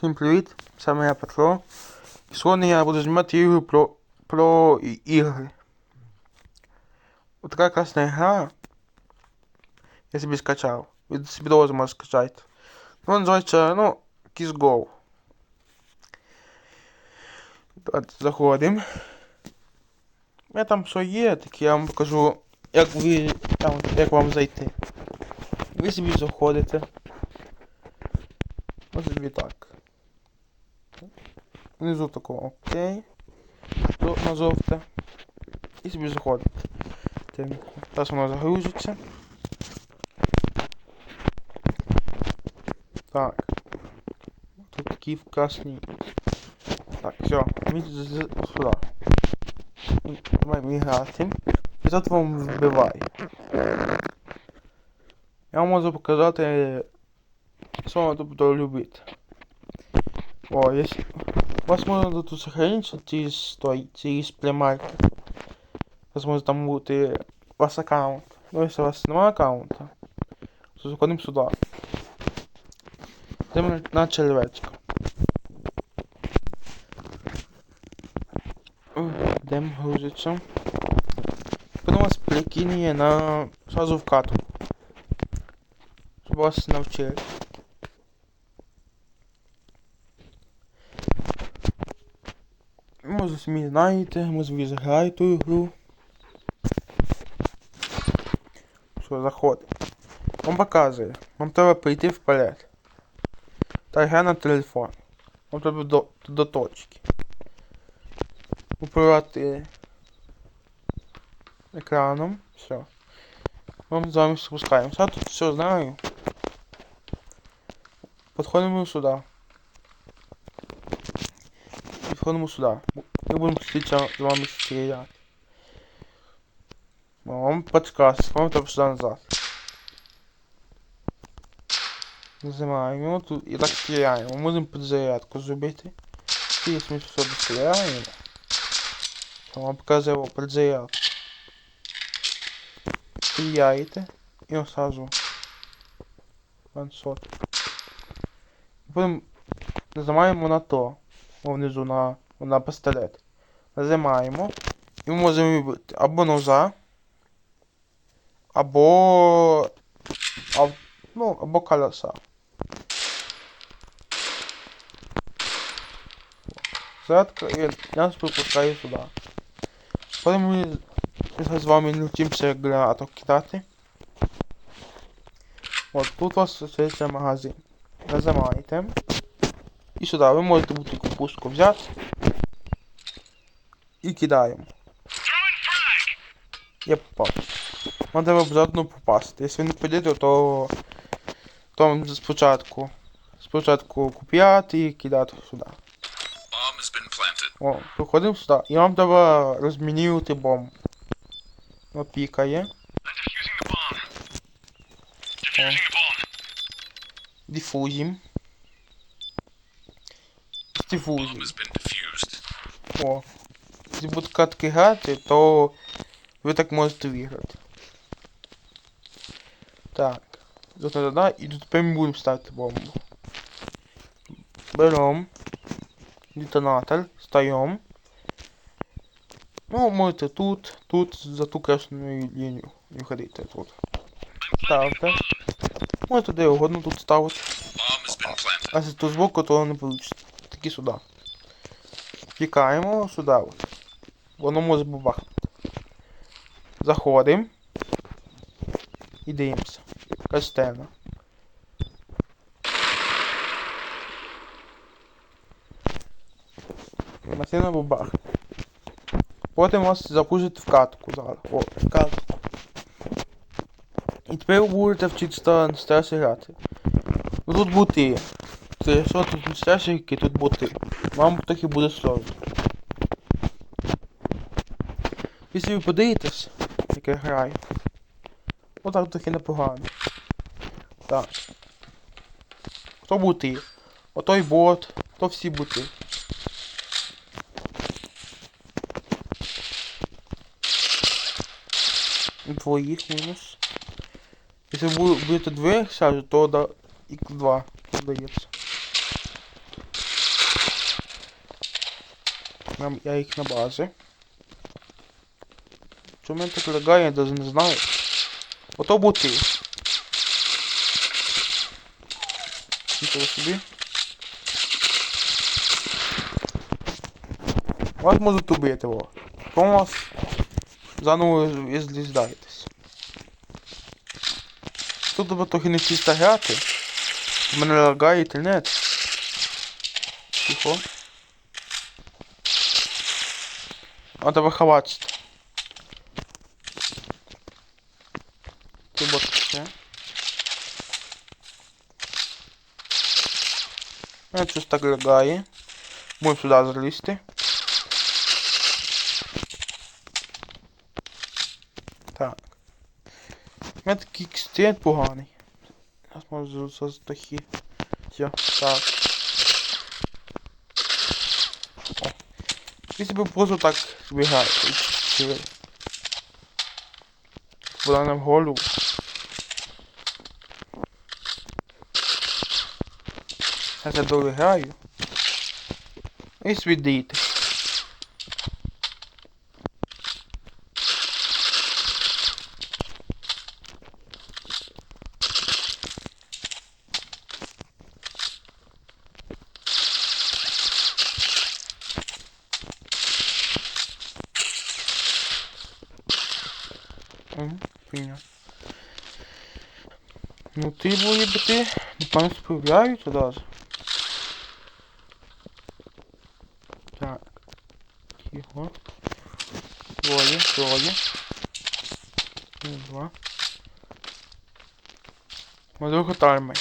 Всім привіт! Саме я Петро. І сьогодні я буду знімати ігри про, про ігри. Ось така класна гра. Я собі скачав. Від собі довго можу скачати. Ну, називається, ну, Kiss Go. Давайте заходимо. У мене там все є, так я вам покажу, як ви, там, як вам зайти. Ви собі заходите. Ось собі так. Внизу такого окей. То на жовте. І собі заходите. Темку. Зараз воно загрузиться. Так. Тут такі красні. Так, все. Ми сюди. Давай грати. І тут вам вбиває. Я вам можу показати, що вам тут буду любити. О, если... Можна тут сохраниться стой, ці сплемарки. У вас може там бути у вас аккаунт. Ну, якщо у вас немає аккаунта, то заходимо сюди. Йдемо на- червячка. Йдемо грузиться. Потім вас перекине на сразу в катку. Щоб вас навчили. Може самі знаєте, може ви заграєте ту ігру. Що, заходить. Вам показує. Вам треба прийти вперед. Та гра на телефон. Вам треба до, до точки. Управляти екраном. Все. Вам з вами спускаємося. Я тут все знаю. Подходимо сюди. Підходимо сюди. Ми будемо вчитися з вами стріляти. Вам подсказка, вам треба сюди назад. Нажимаємо тут і так стріляємо. Можемо підзарядку зробити. І якщо ми все достріляємо, то вам показує підзарядку. Стріляєте і осаджу. Ваншот. Потім нажимаємо на то. О, внизу на, на пістолет. Нажимаємо. І можемо вибрати або ножа, або. ав- ну, або колеса. Зарядка нас пропускає сюди. Потім ми з вами навчимося гранату кидати. От тут у вас залишається магазин. Нажимаєте. І сюди ви можете бути капустку взяти. І кидаємо. Я попав. Вам треба обов'язково попасти. Якщо ви не підете, то, то вам спочатку. Спочатку купляти і кидати сюди. О, приходимо сюди. І вам треба розмінювати бомбу. О, пікає. Been defused. О. Якщо будете катки грати, то ви так можете виграти. Так. Тут да, і тут тепер ми будемо бомбу. Берем. Детонатор. Стаємо. Ну, можете тут, тут за ту красною лінію виходити тут. Ставте. Можете де угодно тут ставити. А якщо тут збоку, то не вийде. Такі сюди. Тікаємо сюди. От. Воно може бабахнути. Заходимо. І дивимося. Кастена. Машина бабахне. Потім вас запустять в катку зараз. О, в катку. І тепер ви будете вчитися старатися грати. Ну тут бути. Це якщо тут не стяжики, тут боти. Вам трохи буде сложно. Якщо ви подивитесь, як я граю. Отак трохи непогано. Так. Хто боти? Отой бот, то всі боти. Двоїх мінус. Якщо бу- будете двоє сяжу, то да, X2 дається. я їх на базі. Що мене так лагає, я даже не знаю. Ото бути. Нічого собі. Вас можуть убити, во. Потім вас заново зліздаєтесь. Тут треба трохи не чисто грати. У мене лагає інтернет. Тихо. Треба ховатися. А щось так лагає. Будемо сюди залізти. Так. У мене такий стіт поганий. Зараз можу за стахи. Все, так. О. Якщо би просто так збігати. Була на голову. Зараз я долігаю. І свідити. Мгм, Понятно. Ну ти були би ти, напевно, справляються даже. Так. Тихо. Ну, Два. Друга тайми.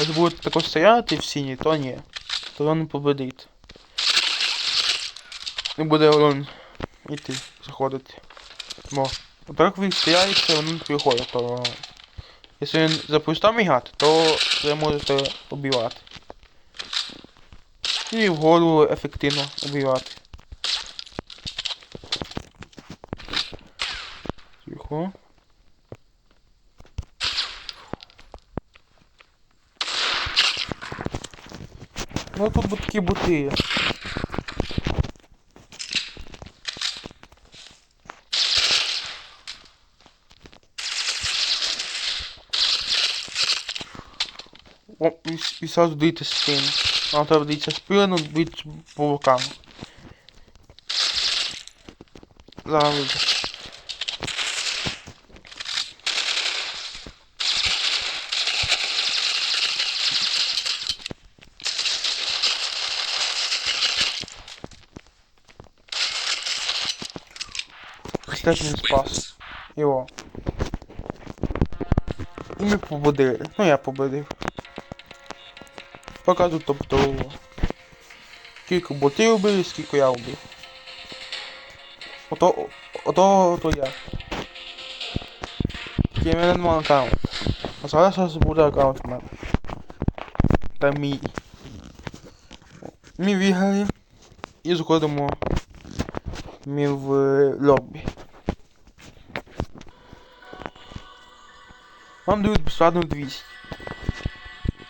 Ось будете тако стояти в синій, то ні. То не победить. Не буде он іти, заходити. Бо так він стояється, він не приходить, то... Якщо він за пустами то ви можете убивати. І в голову ефективно убивати. Тихо. Ну тут такі бути. О, і, сразу дивіться спину. Нам треба дивитися спину, дивитися по бокам. Зараз Кстати, він спас. Його. І ми побудили. Ну я побудив. Покажу тобто. Скільки ботів убили, скільки я убив. Ото, ото, ото я. Тільки мене нема аккаунт. А зараз зараз буде аккаунт в мене. Та мій. Ми виграли. І заходимо ми в е, лобі. Вам дають безплатно 200.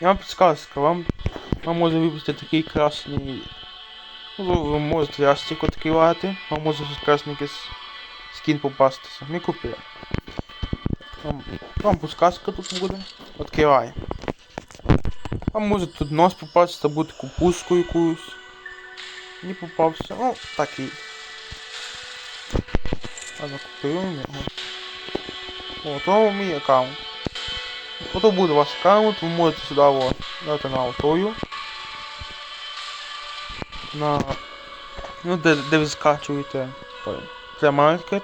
Я вам підсказка, вам, вам може випустити такий красний. Ну, ви можете ястик відкривати, вам може красний якийсь скін попастися. Ми купили. Вам, вам підсказка тут буде. Відкриваємо. Вам може тут нос попасться, буде купуску якусь. Не попався. Ну, такий. Ладно, купуємо його. О, то мій аккаунт. Ото буде ваш аккаунт, ви можете сюди о, дати на автою. На. Ну, де, де ви скачуєте Play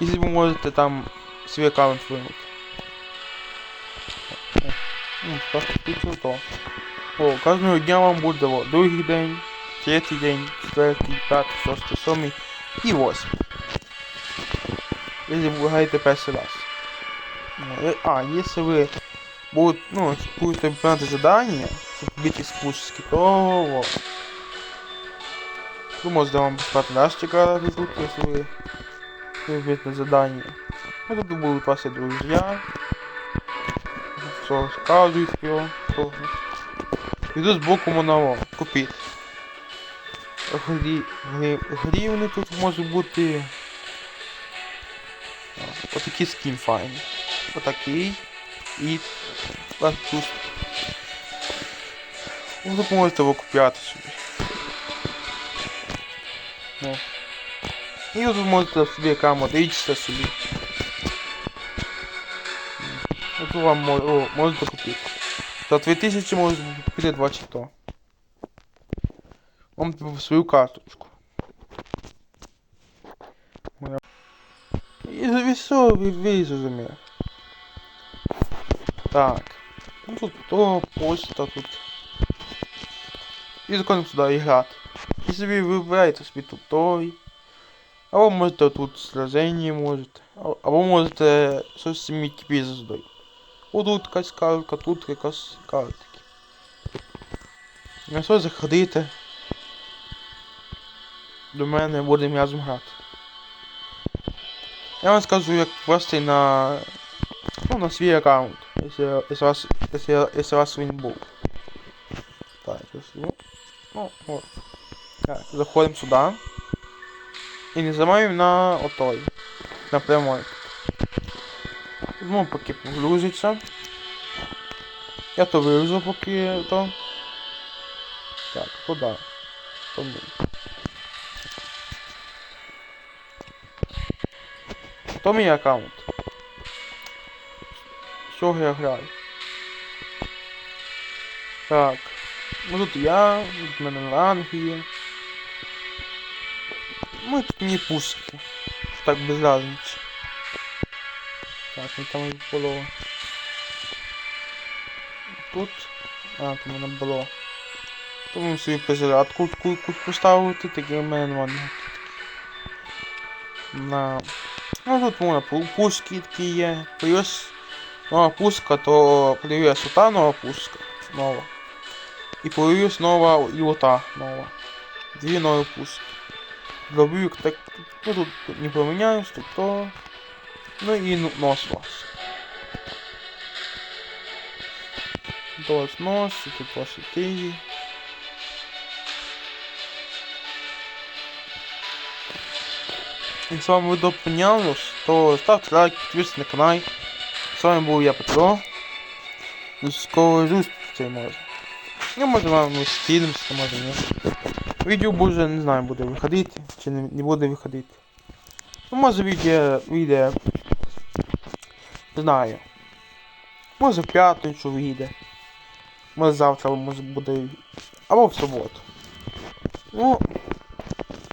І ви можете там свій аккаунт винути. Ну, просто пішло то. О, кожного дня вам буде о, другий день, третій день, четвертий, п'ятий, шостий, сьомий і восьмий. Вы граєте перший раз. Ну, е- А, если вы будут, ну, будете выполнять задание, чтобы бить спуски, то вот. Ну, может, вам бесплатно дашчика дадут, если вы выполните задание. Ну, тут будут ваши друзья. Все, рассказывают его тоже. И тут сбоку моного купить. грі, грі, грівни тут може бути. А, Отакий скін файний. Отакий. І так тут. Ну, тут можете його купляти собі. Ну. І тут можете собі яка модичка собі. От вам мо- о, можете купити. За 2000 можете купити 2 чи то. Вам свою карточку. І ви все, ви, ви зрозуміли. Так. Ну тут то, почта тут. І заходимо сюди грати. І собі вибираєте собі тут той. Або можете тут сраження можете. Або можете щось самі тобі заздати. О, тут якась картка, тут якась картки. На що заходите? До мене будемо разом грати. Я вам скажу, як просто на. Ну, на свій аккаунт. Якщо, якщо, вас, якщо, якщо вас він був. Так, якщо. Ну, от. Так, заходимо сюди. І нажимаємо на отой. На прямой. Ну, поки погрузиться. Я то вивезу, поки то. Так, куди? Тому. То мій аккаунт. З чого я граю? Так. Ну тут я, тут в мене ранг є. Ну тут мені пушки. Так без разниці. Так, ну там було. Тут. А, там воно було. Тому собі перезарядку ку- ку- поставити, таке в мене немає. На. Ну тут можна пу- пушки такі є. Плюс нова пушка, то появилась ота нова пушка. Нова. І появилась нова і ота нова. Дві нові пушки. Дробовик так. Ну тут, тут не поміняєш, тут то. Ну і ну- нос у вас. Тут у вас нос, і тут ваші тиї. Якщо вам відео понравилось, то ставте лайк, підписуйтесь на канал. З вами був я Петро. До скорої зустрічі може. Ну, може вам спілимося, може ні. Відео буде, не знаю, буде виходити, чи не, не буде виходити. Ну, може відео, відео, не знаю. Може в п'ятницю вийде. Може завтра, може буде. Або в суботу. Ну,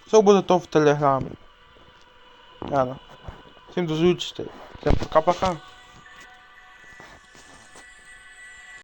все буде то в телеграмі. Ладно. Всім до зустрічі. Всім пока-пока.